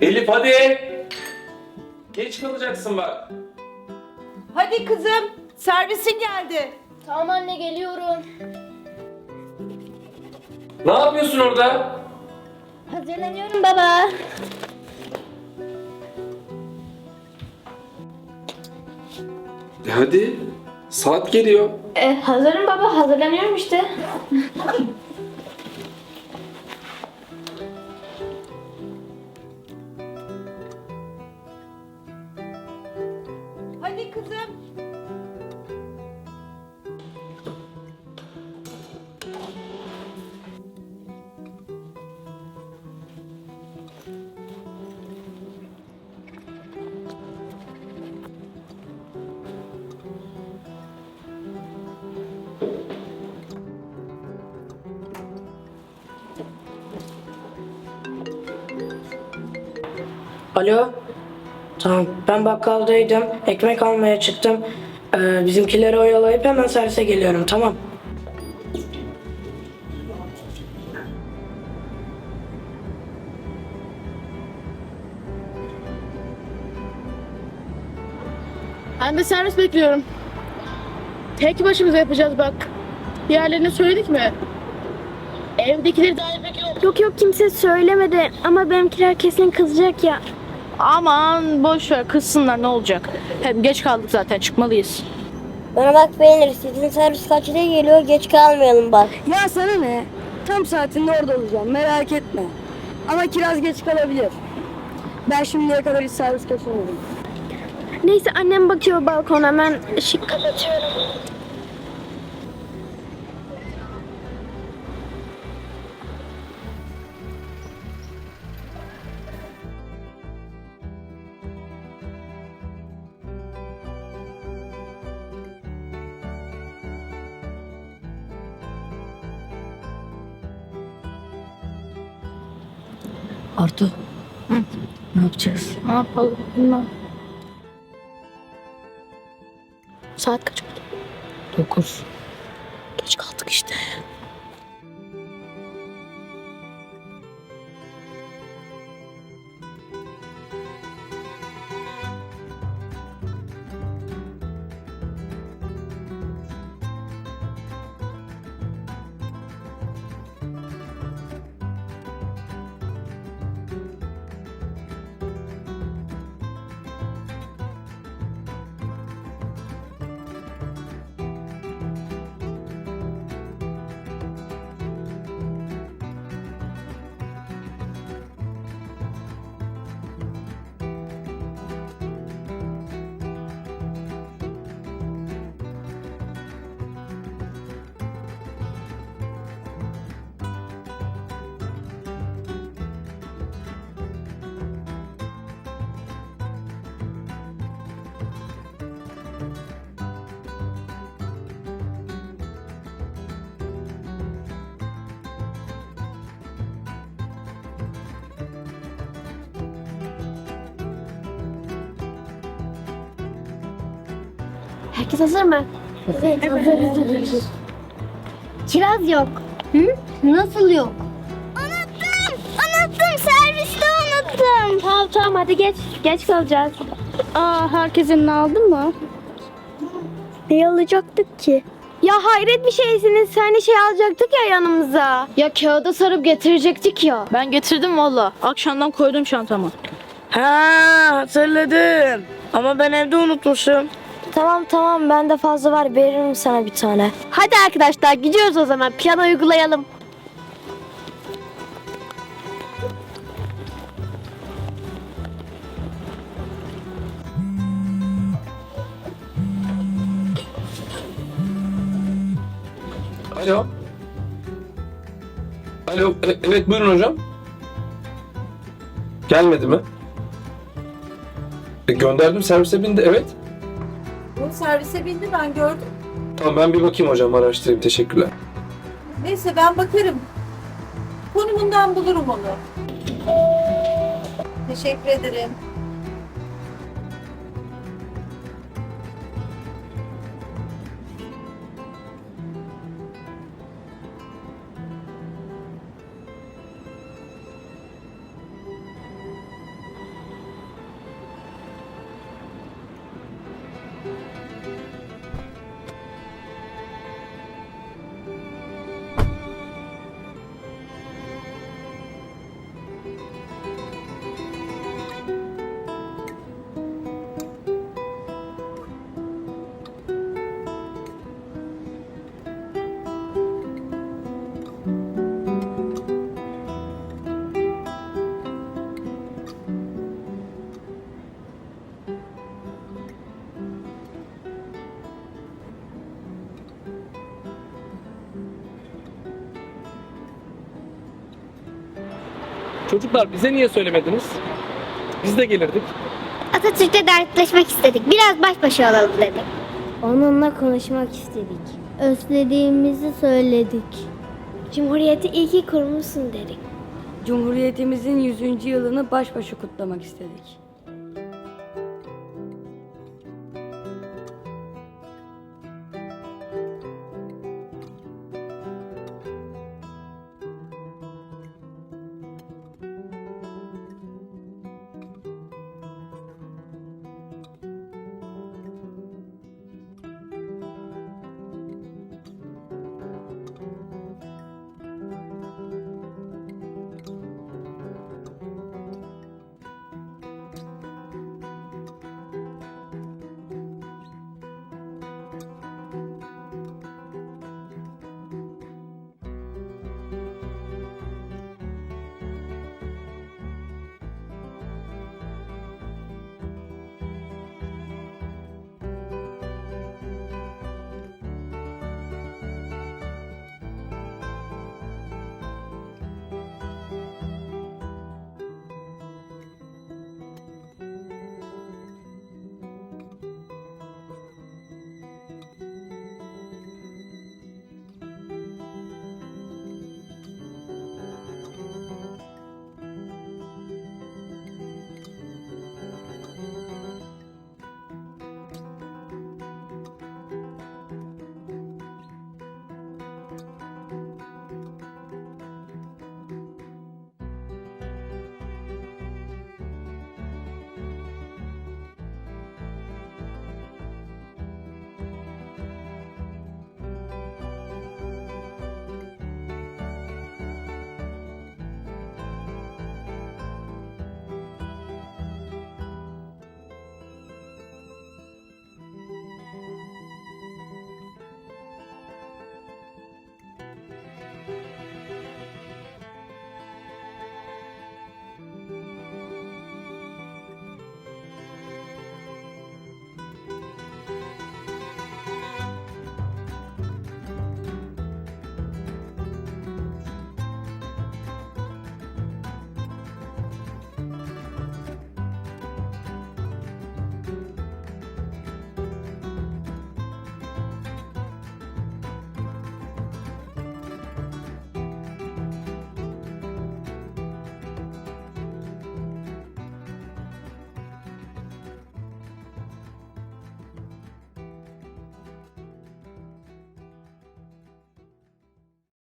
Elif hadi. Geç kalacaksın bak. Hadi kızım, servisin geldi. Tamam anne geliyorum. Ne yapıyorsun orada? Hazırlanıyorum baba. E hadi. Saat geliyor. E, hazırım baba hazırlanıyorum işte. Hadi kızım. Alo. Tamam ben bakkaldaydım. Ekmek almaya çıktım. Ee, bizimkileri oyalayıp hemen servise geliyorum tamam. Ben de servis bekliyorum. Tek başımıza yapacağız bak. Diğerlerine söyledik mi? Evdekileri daha yemek yok. Yok yok kimse söylemedi ama benimkiler kesin kızacak ya. Aman boş ver kızsınlar ne olacak. Hem geç kaldık zaten çıkmalıyız. Bana bak beğenir. Sizin servis kaçta geliyor? Geç kalmayalım bak. Ya sana ne? Tam saatinde orada olacağım merak etme. Ama kiraz geç kalabilir. Ben şimdiye kadar hiç servis kaçırmadım. Neyse annem bakıyor balkona ben ışık kapatıyorum. Artu. Ne yapacağız? Ne yapalım bilmem. Saat kaç oldu? 9. Geç kaldık işte. Herkes hazır mı? Evet hazırız. Kiraz yok. Hı? Nasıl yok? Unuttum. Unuttum. Serviste unuttum. Tamam tamam hadi geç. Geç kalacağız. Aa herkesin ne aldın mı? Ne alacaktık ki? Ya hayret bir şeysiniz. Hani şey alacaktık ya yanımıza. Ya kağıda sarıp getirecektik ya. Ben getirdim valla. Akşamdan koydum çantama. Ha hatırladım. Ama ben evde unutmuşum. Tamam tamam bende fazla var veririm sana bir tane. Hadi arkadaşlar gidiyoruz o zaman plan uygulayalım. Alo. Alo. e- evet buyurun hocam. Gelmedi mi? E, gönderdim servise bindi evet. Bu servise bindi ben gördüm. Tamam ben bir bakayım hocam araştırayım teşekkürler. Neyse ben bakarım. Konumundan bulurum onu. Teşekkür ederim. Çocuklar bize niye söylemediniz? Biz de gelirdik. Atatürk'le dertleşmek istedik. Biraz baş başa olalım dedik. Onunla konuşmak istedik. Özlediğimizi söyledik. Cumhuriyeti iyi ki kurmuşsun dedik. Cumhuriyetimizin 100. yılını baş başa kutlamak istedik.